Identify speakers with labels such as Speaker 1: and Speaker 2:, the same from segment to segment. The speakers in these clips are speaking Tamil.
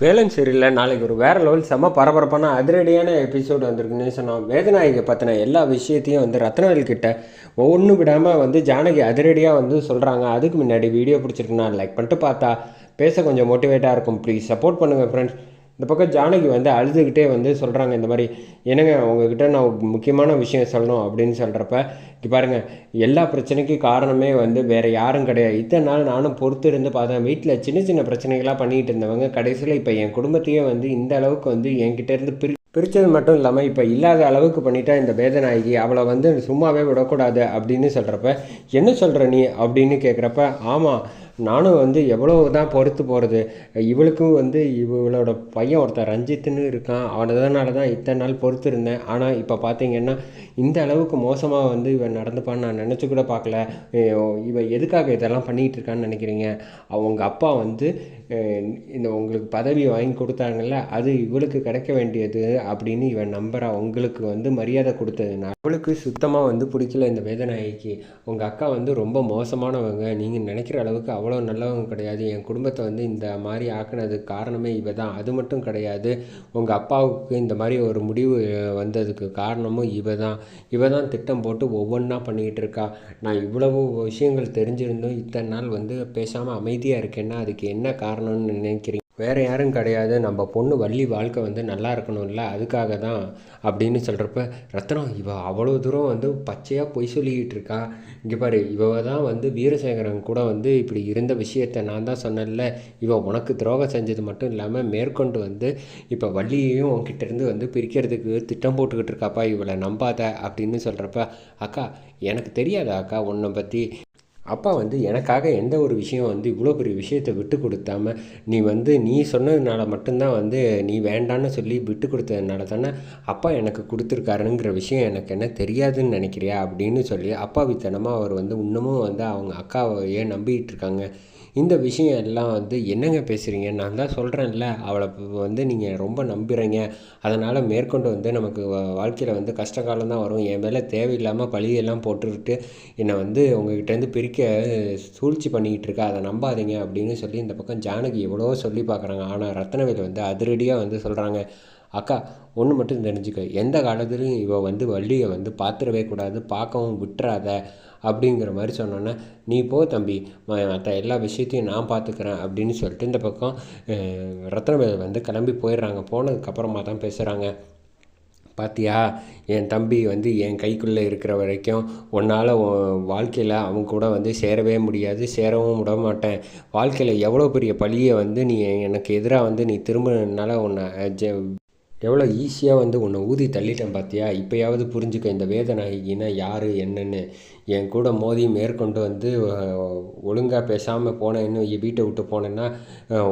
Speaker 1: வேலன் சரியில்லை நாளைக்கு ஒரு வேறு லெவல் செம்ம பரபரப்பான அதிரடியான எபிசோடு வந்திருக்குன்னு சொன்னோம் வேதநாயகை பற்றின எல்லா விஷயத்தையும் வந்து ரத்னவேல் கிட்ட ஒன்றும் விடாமல் வந்து ஜானகி அதிரடியாக வந்து சொல்கிறாங்க அதுக்கு முன்னாடி வீடியோ பிடிச்சிருக்குன்னா லைக் பண்ணிட்டு பார்த்தா பேச கொஞ்சம் மோட்டிவேட்டாக இருக்கும். ப்ளீஸ் சப்போர்ட் பண்ணுங்கள் ஃப்ரெண்ட்ஸ் இந்த பக்கம் ஜானகி வந்து அழுதுகிட்டே வந்து சொல்கிறாங்க இந்த மாதிரி என்னங்க உங்ககிட்ட நான் முக்கியமான விஷயம் சொல்லணும் அப்படின்னு சொல்கிறப்ப இங்கே பாருங்கள் எல்லா பிரச்சனைக்கும் காரணமே வந்து வேறு யாரும் கிடையாது. இத்தனை நாள் நானும் பொறுத்து இருந்து பார்த்தேன் வீட்டில் சின்ன சின்ன பிரச்சனைகளாக பண்ணிகிட்டு இருந்தவங்க கடைசியில் இப்போ என் குடும்பத்தையே வந்து இந்த அளவுக்கு வந்து என்கிட்டேருந்து பிரி பிரித்தது மட்டும் இல்லாமல் இப்போ இல்லாத அளவுக்கு பண்ணிட்டா இந்த வேதநாயகி அவளை வந்து சும்மாவே விடக்கூடாது அப்படின்னு சொல்கிறப்ப என்ன சொல்கிற நீ? அப்படின்னு கேட்குறப்ப ஆமாம் நானும் வந்து எவ்வளோ தான் பொறுத்து போகிறது இவளுக்கும் வந்து இவளோட பையன் ஒருத்தன் ரஞ்சித்துன்னு இருக்கான் அவனதனால தான் இத்தனை நாள் பொறுத்து இருந்தேன். ஆனால் இப்போ பார்த்தீங்கன்னா இந்த அளவுக்கு மோசமாக வந்து இவன் நடந்துப்பான்னு நான் நினச்சி கூட பார்க்கல இவன் எதுக்காக இதெல்லாம் பண்ணிக்கிட்டு இருக்கான்னு நினைக்கிறீங்க? அவங்க அப்பா வந்து இந்த உங்களுக்கு பதவி வாங்கி கொடுத்தாங்கல்ல அது இவளுக்கு கிடைக்க வேண்டியது அப்படின்னு இவன் நம்புறா. உங்களுக்கு வந்து மரியாதை கொடுத்ததுனால. அவளுக்கு சுத்தமாக வந்து பிடிக்கல இந்த வேதநாயகிக்கு உங்கள் அக்கா வந்து ரொம்ப மோசமானவங்க. நீங்கள் நினைக்கிற அளவுக்கு அவ அவ்வளோ நல்லவங்க கிடையாது. என் குடும்பத்தை வந்து இந்த மாதிரி ஆக்குனதுக்கு காரணமே இவ தான் அது மட்டும் கிடையாது. உங்கள் அப்பாவுக்கு இந்த மாதிரி ஒரு முடிவு வந்ததுக்கு காரணமும் இவ தான் இவ தான் திட்டம் போட்டு ஒவ்வொன்றா பண்ணிக்கிட்டு இருக்கா. நான் இவ்வளவு விஷயங்கள் தெரிஞ்சிருந்தும் இத்தனை நாள் வந்து பேசாமல் அமைதியாக இருக்கேன்னா அதுக்கு என்ன காரணம்னு நினைக்கிறீங்க? வேறு யாரும் கிடையாது. நம்ம பொண்ணு வள்ளி வாழ்க்கை வந்து நல்லா இருக்கணும்ல அதுக்காக தான் அப்படின்னு சொல்கிறப்ப ரத்னம் இவ அவ்வளோ தூரம் வந்து பச்சையாக பொய் சொல்லிக்கிட்டு இருக்கா. இங்கே பாரு இவ தான் வந்து வீரசேகரன் கூட வந்து இப்படி இருந்த விஷயத்த நான் தான் சொன்னேன்ல. இவ உனக்கு துரோகம் செஞ்சது மட்டும் இல்லாமல் மேற்கொண்டு வந்து இப்போ வள்ளியையும் உன்கிட்டேருந்து வந்து பிரிக்கிறதுக்கு திட்டம் போட்டுக்கிட்டு இருக்காப்பா இவளை நம்பாத அப்படின்னு சொல்கிறப்ப அக்கா எனக்கு தெரியாதா அக்கா உன்னை பற்றி அப்பா வந்து எனக்காக எந்த ஒரு விஷயம் வந்து இவ்வளோ பெரிய விஷயத்தை விட்டு கொடுத்தாம நீ வந்து நீ சொன்னதுனால மட்டும்தான் வந்து நீ வேண்டான்னு சொல்லி விட்டு கொடுத்ததுனால தானே அப்பா எனக்கு கொடுத்துருக்காருங்கிற விஷயம் எனக்கு என்ன தெரியாதுன்னு நினைக்கிறியா அப்படின்னு சொல்லி அப்பாவித்தனமாக அவர் வந்து இன்னமும் வந்து அவங்க அக்காவையே நம்பிக்கிட்டு இருக்காங்க. இந்த விஷயம் எல்லாம் வந்து என்னங்க பேசுகிறீங்க நான் தான் சொல்கிறேன்ல அவளை வந்து நீங்கள் ரொம்ப நம்புகிறீங்க அதனால் மேற்கொண்டு வந்து நமக்கு வாழ்க்கையில் வந்து கஷ்டகாலம் தான் வரும். என் மேலே தேவையில்லாமல் பழியெல்லாம் போட்டுக்கிட்டு என்னை வந்து உங்ககிட்டேருந்து பிரிக்க சூழ்ச்சி பண்ணிக்கிட்டு இருக்கா? அதை நம்பாதீங்க அப்படின்னு சொல்லி இந்த பக்கம் ஜானகி எவ்வளவோ சொல்லி பார்க்குறாங்க. ஆனால் ரத்னவேல் வந்து அதிரடியாக வந்து சொல்கிறாங்க அக்கா ஒன்று மட்டும் தெரிஞ்சுக்க. எந்த காலத்துலையும் இவள் வந்து வள்ளியை வந்து பார்த்துடவே கூடாது பார்க்கவும் விட்டுறாத அப்படிங்கிற மாதிரி சொன்னோன்னே நீ போ தம்பி மற்ற எல்லா விஷயத்தையும் நான் பார்த்துக்கிறேன் அப்படின்னு சொல்லிட்டு இந்த பக்கம் ரத்னவேல் வந்து கிளம்பி போயிடுறாங்க. போனதுக்கப்புறமா தான் பேசுகிறாங்க பாத்தியா என் தம்பி வந்து என் கைக்குள்ளே இருக்கிற வரைக்கும் உன்னால் வாழ்க்கையில் அவங்க கூட வந்து சேரவே முடியாது சேரவும் விட மாட்டேன். வாழ்க்கையில் எவ்வளோ பெரிய பழியை வந்து நீ எனக்கு எதிராக வந்து நீ திரும்பினால உன்னை ஜெ எவ்வளோ ஈஸியாக வந்து உன்னை ஊதி தள்ளிட்டேன் பார்த்தியா இப்போயாவது புரிஞ்சுக்க இந்த வேதநாயகினா யார் என்னென்னு. என் கூட மோதி மேற்கொண்டு வந்து ஒழுங்காக பேசாமல் போனேன் இன்னும் வீட்டை விட்டு போனேன்னா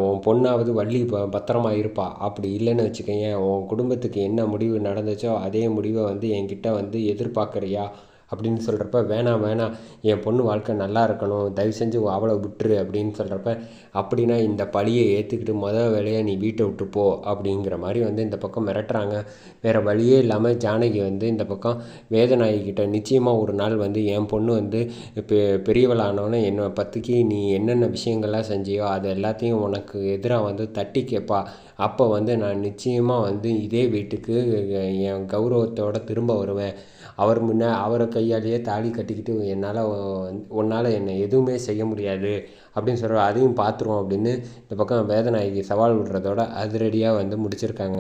Speaker 1: உன் பொண்ணாவது வள்ளி ப பத்திரமா இருப்பா. அப்படி இல்லைன்னு வச்சுக்கேன் உன் குடும்பத்துக்கு என்ன முடிவு நடந்துச்சோ அதே முடிவை வந்து என்கிட்ட வந்து எதிர்பார்க்குறியா? அப்படின்னு சொல்கிறப்ப வேணாம் வேணாம். என் பொண்ணு வாழ்க்கை நல்லா இருக்கணும். தயவு செஞ்சு அவளை விட்டுரு. அப்படின்னு சொல்கிறப்ப அப்படின்னா இந்த பழியை ஏற்றுக்கிட்டு மொதல் வேலையை நீ வீட்டை விட்டு போ. அப்படிங்கிற மாதிரி வந்து இந்த பக்கம் மிரட்டுறாங்க. வேறு வழியே இல்லாமல் ஜானகி வந்து இந்த பக்கம் வேதநாயகிக்கிட்ட நிச்சயமாக ஒரு நாள் வந்து என் பொண்ணு வந்து பெ பெரியவளானவனே என்னை பற்றிக்கு நீ என்னென்ன விஷயங்கள்லாம் செஞ்சியோ அது எல்லாத்தையும் உனக்கு எதிராக வந்து தட்டி கேட்பா அப்போ வந்து நான் நிச்சயமாக வந்து இதே வீட்டுக்கு என் கௌரவத்தோடு திரும்ப வருவேன். அவர் முன்ன அவருக்கு கையாலேயே தாலி கட்டிக்கிட்டு என்னால் உன்னால் என்னை எதுவுமே செய்ய முடியாது அப்படின்னு சொல்கிற அதையும் பார்த்துருவோம் அப்படின்னு இந்த பக்கம் வேதநாயகி சவால் விடுறதோட அதிரடியாக வந்து முடிச்சிருக்காங்க.